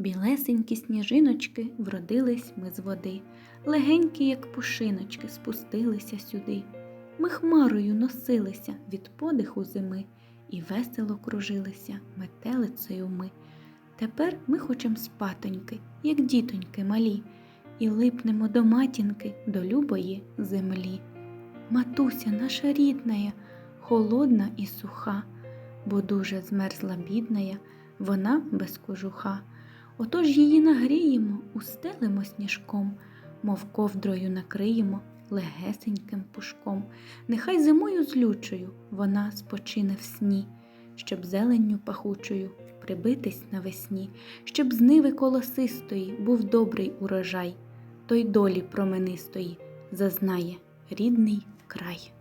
Білесенькі сніжиночки вродились ми з води, легенькі, як пушиночки, спустилися сюди. Ми хмарою носилися від подиху зими і весело кружилися метелицею ми. Тепер ми хочем спатоньки, як дітоньки малі, і липнемо до матінки, до любої землі. Матуся наша рідная, холодна і суха, бо дуже змерзла бідная, вона без кожуха. Отож її нагріємо, устелимо сніжком, мов ковдрою накриємо легесеньким пушком. Нехай зимою злючою вона спочине в сні, щоб зеленню пахучою прибитись навесні, щоб з ниви колосистої був добрий урожай, той долі променистої зазнає рідний край.